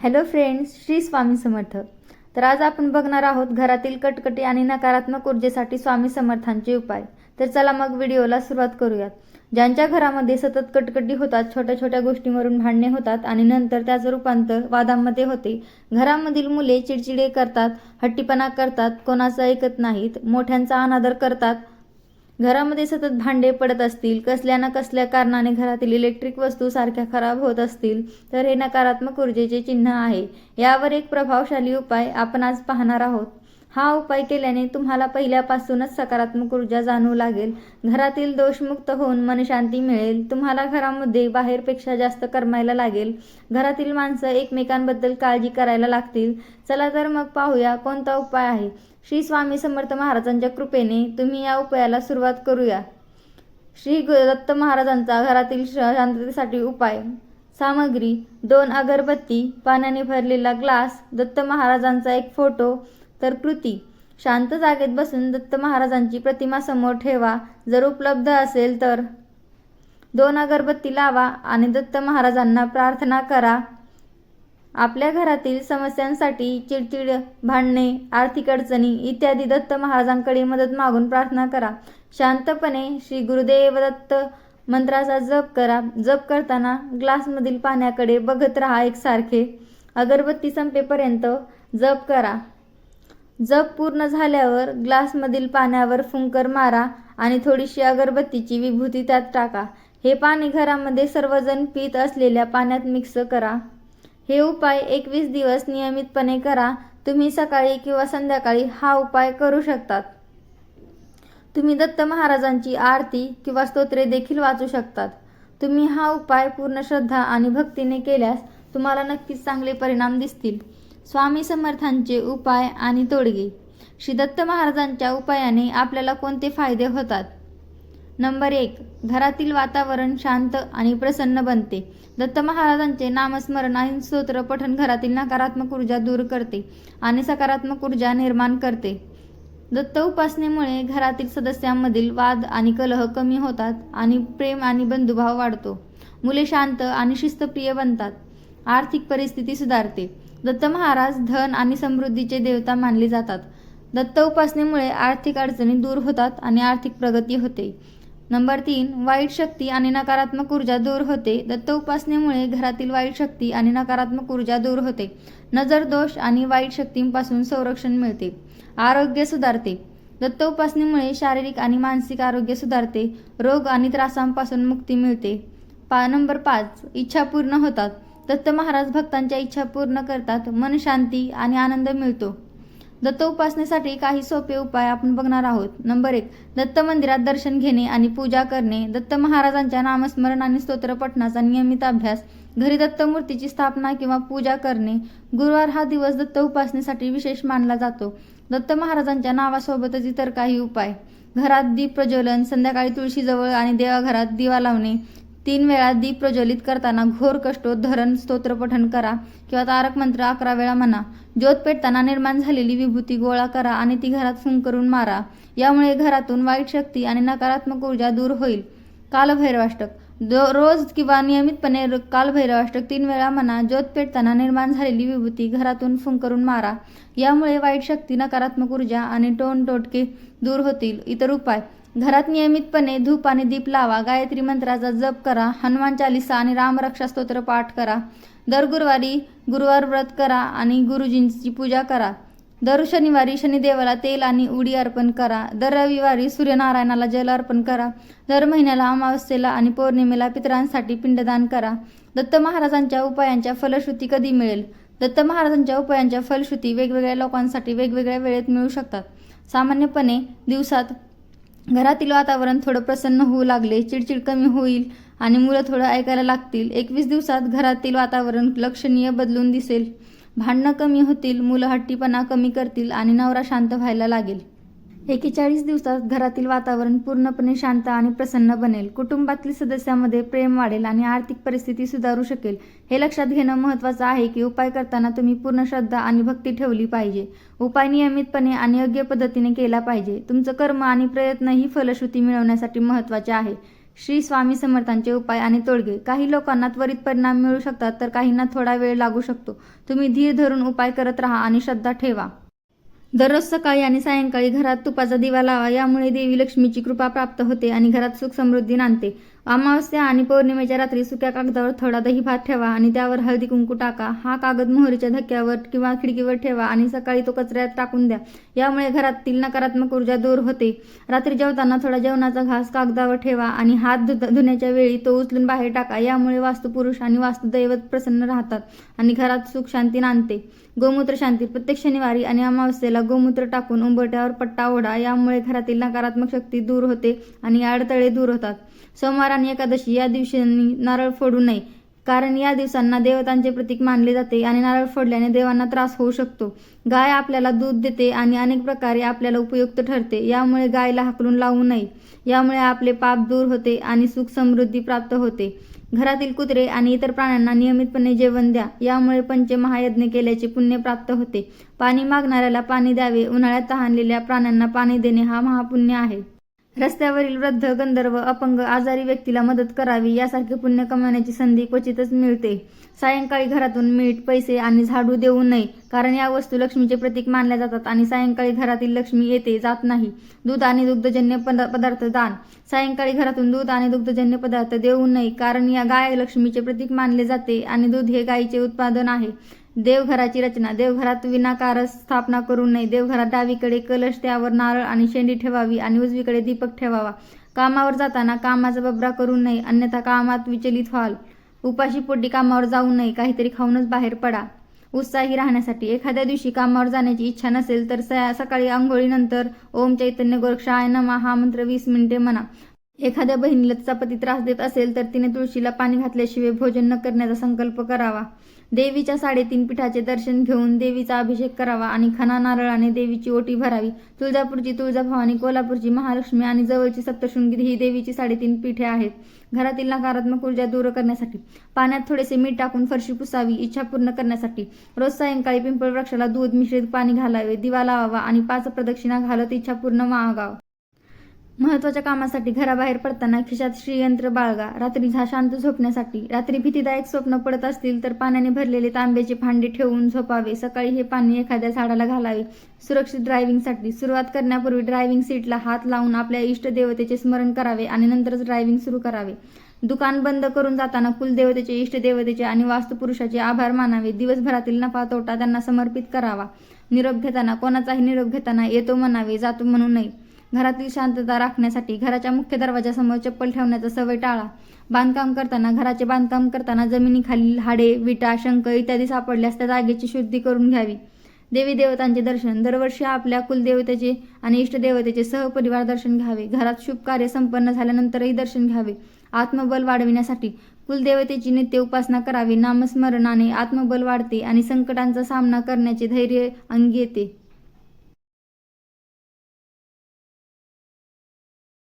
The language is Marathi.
Hello friends Shri Swami Samarth. तर आज आपण बघणार आहोत घरातील कटकटी आणि नकारात्मक ऊर्जेसाठी स्वामी समर्थांचे उपाय. तर चला मग व्हिडिओला सुरुवात करूयात. ज्यांच्या घरामध्ये सतत कटकटी होतात छोट्या छोट्या गोष्टींवरून भांडणे होतात आणि नंतर त्याचं रूपांतर वादांमध्ये होते. घरामधील मुले चिडचिडे करतात हट्टीपणा करतात कोणाचं ऐकत नाहीत मोठ्यांचा अनादर करतात घरामध्ये सतत भांडे पडत असतील कसल्या ना कसल्या कारणाने घरातील इलेक्ट्रिक वस्तू सारख्या खराब होत असतील तर हे नकारात्मक ऊर्जेचे चिन्ह आहे. यावर एक प्रभावशाली उपाय आपण आज पाहणार आहोत. हा उपाय केल्याने तुम्हाला पहिल्यापासूनच सकारात्मक ऊर्जा जाणवू लागेल. घरातील दोषमुक्त होऊन मनशांती मिळेल. तुम्हाला घरामध्ये बाहेरपेक्षा जास्त करमायला लागेल. घरातील माणसं एकमेकांबद्दल काळजी करायला लागतील. चला तर मग पाहूया कोणता उपाय आहे. श्री स्वामी समर्थ महाराजांच्या कृपेने तुम्ही या उपायाला सुरुवात करूया. श्री ग- दत्त महाराजांचा घरातील श- शांततेसाठी उपाय. सामग्री दोन अगरबत्ती पाण्याने भरलेला ग्लास दत्त महाराजांचा एक फोटो तर कृती. शांत जागेत बसून दत्त महाराजांची प्रतिमा समोर ठेवा. जर उपलब्ध असेल तर. दोन अगरबत्ती लावा आणि दत्त महाराजांना प्रार्थना करा. आपल्या घरातील समस्यांसाठी चिडचिड भांडणे आर्थिक अडचणी इत्यादी दत्त महाराजांकडे मदत मागून प्रार्थना करा. शांतपणे श्री गुरुदेव दत्त मंत्राचा जप करा. जप करताना ग्लासमधील पाण्याकडे बघत राहा एकसारखे. अगरबत्ती संपेपर्यंत जप करा. जप पूर्ण झाल्यावर ग्लासमधील पाण्यावर फुंकर मारा आणि थोडीशी अगरबत्तीची विभूती त्यात टाका. हे पाणी घरामध्ये सर्वजण पीत असलेल्या पाण्यात मिक्स करा. हे उपाय एकवीस दिवस नियमितपणे करा. तुम्ही सकाळी किंवा संध्याकाळी हा उपाय करू शकतात. तुम्ही दत्त महाराजांची आरती किंवा स्तोत्रे देखील वाचू शकतात. तुम्ही हा उपाय पूर्ण श्रद्धा आणि भक्तीने केल्यास तुम्हाला नक्कीच चांगले परिणाम दिसतील. स्वामी समर्थांचे उपाय आणि तोडगे. श्री दत्त महाराजांच्या उपायाने आपल्याला कोणते फायदे होतात? नंबर एक घरातील वातावरण शांत आणि प्रसन्न बनते. दत्त महाराजांचे नामस्मरण आणि स्तोत्र पठण घरातील नकारात्मक ऊर्जा दूर करते आणि सकारात्मक ऊर्जा निर्माण करते. दत्त उपासनेमुळे घरातील सदस्यांमधील वाद आणि कलह कमी होतात आणि प्रेम आणि बंधुभाव वाढतो. मुले शांत आणि शिस्तप्रिय बनतात. आर्थिक परिस्थिती सुधारते. दत्त महाराज धन आणि समृद्धीचे देवता मानले जातात. दत्त उपासनेमुळे आर्थिक अडचणी दूर होतात आणि आर्थिक प्रगती होते. नंबर तीन वाईट शक्ती आणि नकारात्मक ऊर्जा दूर होते. दत्त उपासनेमुळे घरातील वाईट शक्ती आणि नकारात्मक ऊर्जा दूर होते. नजर दोष आणि वाईट शक्तींपासून संरक्षण मिळते. आरोग्य सुधारते. दत्त उपासनेमुळे शारीरिक आणि मानसिक आरोग्य सुधारते. रोग आणि त्रासांपासून मुक्ती मिळते. पा नंबर पाच इच्छा पूर्ण होतात. दत्त महाराज भक्तांच्या इच्छा पूर्ण करतात मन शांती आणि आनंद मिळतो. दत्त उपासनेसाठी काही सोपे उपाय आपण बघणार आहोत. नंबर एक दत्त मंदिरात दर्शन घेणे आणि पूजा करणे. दत्त महाराजांच्या नामस्मरण आणि स्तोत्र पठणाचा नियमित अभ्यास घरी दत्त मूर्तीची स्थापना किंवा पूजा करणे. गुरुवार हा दिवस दत्त उपासनेसाठी विशेष मानला जातो. दत्त महाराजांच्या नावासोबतच इतर काही उपाय. घरात दीप प्रज्वलन संध्याकाळी तुळशीजवळ आणि देवाघरात दिवा लावणे. तीन वेळा दीप प्रज्वलित करताना घोर कष्टोद्धरण स्तोत्र पठण करा किंवा तारक मंत्र अकरा वेळा म्हणा. ज्योत पेटताना निर्माण झालेली विभूती गोळा करा आणि ती घरात फुंकरून मारा. यामुळे घरातून वाईट शक्ती आणि नकारात्मक ऊर्जा दूर होईल. कालभैरवाष्टक. रोज किंवा नियमितपणे कालभैरवाष्टक तीन वेळा म्हणा. ज्योत पेटताना निर्माण झालेली विभूती घरातून फुंकरून मारा. यामुळे वाईट शक्ती नकारात्मक ऊर्जा आणि टोन टोटके दूर होतील. इतर उपाय. घरात नियमितपणे धूप आणि दीप लावा गायत्री मंत्राचा जप करा हनुमान चालिसा आणि रामरक्षा स्तोत्र पाठ करा दर गुरुवारी गुरुवार व्रत करा आणि गुरुजींची पूजा करा. दर शनिवारी शनिदेवाला तेल आणि उडी अर्पण करा. दर रविवारी सूर्यनारायणाला जल अर्पण करा. दर महिन्याला अमावस्येला आणि पौर्णिमेला पितरांसाठी पिंडदान करा. दत्त महाराजांच्या उपायांच्या फलश्रुती कधी मिळेल? दत्त महाराजांच्या उपायांच्या फलश्रुती वेगवेगळ्या लोकांसाठी वेगवेगळ्या वेळेत मिळू शकतात. सामान्यपणे दिवसात घरातील वातावरण थोडं प्रसन्न होऊ लागले चिडचिड कमी होईल आणि मुलं थोडं ऐकायला लागतील. एकवीस दिवसात घरातील वातावरण लक्षणीय बदलून दिसेल. भांडणं कमी होतील मुलं हट्टीपणा कमी करतील आणि नवरा शांत व्हायला लागेल. एकेचाळीस दिवसात घरातील वातावरण पूर्णपणे शांत आणि प्रसन्न बनेल. कुटुंबातील सदस्यांमध्ये प्रेम वाढेल आणि आर्थिक परिस्थिती सुधारू शकेल. हे लक्षात घेणं महत्त्वाचं आहे की उपाय करताना तुम्ही पूर्ण श्रद्धा आणि भक्ती ठेवली पाहिजे. उपाय नियमितपणे आणि योग्य पद्धतीने केला पाहिजे. तुमचं कर्म आणि प्रयत्न ही फलश्रुती मिळवण्यासाठी महत्त्वाचे आहे. श्री स्वामी समर्थांचे उपाय आणि तोडगे. काही लोकांना त्वरित परिणाम मिळू शकतात तर काहींना थोडा वेळ लागू शकतो. तुम्ही धीर धरून उपाय करत राहा आणि श्रद्धा ठेवा. दररोज सकाळी आणि सायंकाळी घरात तुपाचा दिवा लावा यामुळे देवी लक्ष्मीची कृपा प्राप्त होते आणि घरात सुख समृद्धी नांदते. अमावस्या आणि पौर्णिमेच्या रात्री सुक्या कागदावर थोडा दही भात ठेवा आणि त्यावर हळदी कुंकू टाका. हा कागद मोहरीच्या धक्क्यावर किंवा खिडकीवर ठेवा आणि सकाळी तो कचऱ्यात टाकून द्या. यामुळे घरातील नकारात्मक ऊर्जा दूर होते. रात्री जेवताना थोडा जेवणाचा घास कागदावर ठेवा आणि हात धुण्याच्या वेळी तो उचलून बाहेर टाका. यामुळे वास्तुपुरुष आणि वास्तुदैवत प्रसन्न राहतात आणि घरात सुख शांती नांदते. गोमूत्र शांती. प्रत्येक शनिवारी आणि अमावस्येला गोमूत्र टाकून उंबरट्यावर पट्टा ओढा. यामुळे घरातील नकारात्मक शक्ती दूर होते आणि अडथळे दूर होतात. सोमवार आणि एकादशी या दिवसांनी नारळ फोडू नये. कारण या दिवसांना देवतांचे प्रतीक मानले जाते आणि नारळ फोडल्याने देवांना त्रास होऊ शकतो. गाय आपल्याला दूध देते आणि अनेक प्रकारे आपल्याला उपयुक्त ठरते. यामुळे गायला हाकलून लावू नये. यामुळे आपले पाप दूर होते आणि सुख समृद्धी प्राप्त होते. घरातील कुत्रे आणि इतर प्राण्यांना नियमितपणे जेवण द्या. यामुळे पंचमहायज्ञ केल्याचे पुण्य प्राप्त होते. पाणी मागणाऱ्याला पाणी द्यावे. उन्हाळ्यात तहानलेल्या प्राण्यांना पाणी देणे हा महापुण्य आहे. रस्त्यावरील वृद्ध गंधर्व अपंग आजारी व्यक्तीला मदत करावी यासारखे पुण्य कमावण्याची संधी क्वचितच मिळते. सायंकाळी घरातून मीठ पैसे आणि झाडू देऊ नये कारण या वस्तू लक्ष्मीचे प्रतीक मानल्या जातात आणि सायंकाळी घरातील लक्ष्मी येते जात नाही. दूध आणि दुग्धजन्य पदार्थ दान. सायंकाळी घरातून दूध आणि दुग्धजन्य पदार्थ देऊ नये कारण या गाय लक्ष्मीचे प्रतीक मानले जाते आणि दूध हे गायीचे उत्पादन आहे. देवघराची रचना. देवघरात विनाकार स्थापना करू नये. देवघरात डावीकडे कलश त्यावर नारळ आणि शेंडी ठेवावी आणि उजवीकडे दीपक ठेवावा. कामावर जाताना कामाचा बबरा करू नये. अन्यथा कामात विचलित व्हाल. उपाशी पोटी कामावर जाऊ नये. काहीतरी खाऊनच बाहेर पडा. उत्साही राहण्यासाठी. एखाद्या दिवशी कामावर जाण्याची इच्छा नसेल तर सकाळी आंघोळीनंतर ओम चैतन्य गोरक्षाय नमः हा मंत्र वीस मिनिटे म्हणा. एखाद्या बहिणीला तिचा पती त्रास देत असेल तर तिने तुळशीला पाणी घातल्याशिवाय भोजन न करण्याचा संकल्प करावा. देवीच्या साडेतीन पीठाचे दर्शन घेऊन देवीचा अभिषेक करावा आणि खना नारळाने देवीची ओटी भरावी. तुळजापूरची तुळजाभवानी कोल्हापूरची महालक्ष्मी आणि जवळची सप्तशृंगी ही देवीची साडेतीन पीठे आहेत. घरातील नकारात्मक ऊर्जा दूर करण्यासाठी पाण्यात थोडेसे मीठ टाकून फरशी पुसावी इच्छा पूर्ण करण्यासाठी. रोज सायंकाळी पिंपळ वृक्षाला दूध मिश्रित पाणी घालावे दिवा लावावा आणि पाच प्रदक्षिणा घालत इच्छा पूर्ण मागावा. महत्त्वाच्या कामासाठी घराबाहेर पडताना खिशात श्रीयंत्र बाळगा. रात्री झा शांत झोपण्यासाठी. रात्री भीतीदायक स्वप्न पडत असतील तर पाण्याने भरलेले तांब्याचे भांडे ठेवून झोपावे. सकाळी हे पाणी एखाद्या झाडाला घालावे. सुरक्षित ड्रायव्हिंगसाठी. सुरुवात करण्यापूर्वी ड्रायव्हिंग सीटला हात लावून आपल्या इष्ट देवतेचे स्मरण करावे आणि नंतरच ड्रायव्हिंग सुरू करावे. दुकान बंद करून जाताना कुलदेवतेचे इष्ट देवतेचे आणि वास्तुपुरुषाचे आभार मानावे. दिवसभरातील नफा तोटा त्यांना समर्पित करावा. निरोप घेताना कोणाचाही निरोप घेताना येतो म्हणावे जातो म्हणू नये घरातील शांतता राखण्यासाठी घराच्या मुख्य दरवाजासमोर चप्पल ठेवण्याचा सवय टाळा. बांधकाम करताना घराचे बांधकाम करताना जमिनीखालील हाडे विटा शंख इत्यादी सापडल्यास त्या जागेची शुद्धी करून घ्यावी. देवी देवतांचे दर्शन. दरवर्षी आपल्या कुलदेवतेचे आणि इष्टदेवतेचे सहपरिवार दर्शन घ्यावे. घरात शुभ कार्य संपन्न झाल्यानंतरही दर्शन घ्यावे. आत्मबल वाढविण्यासाठी कुलदेवतेची नित्य उपासना करावी. नामस्मरणाने आत्मबल वाढते आणि संकटांचा सामना करण्याचे धैर्य अंगी येते.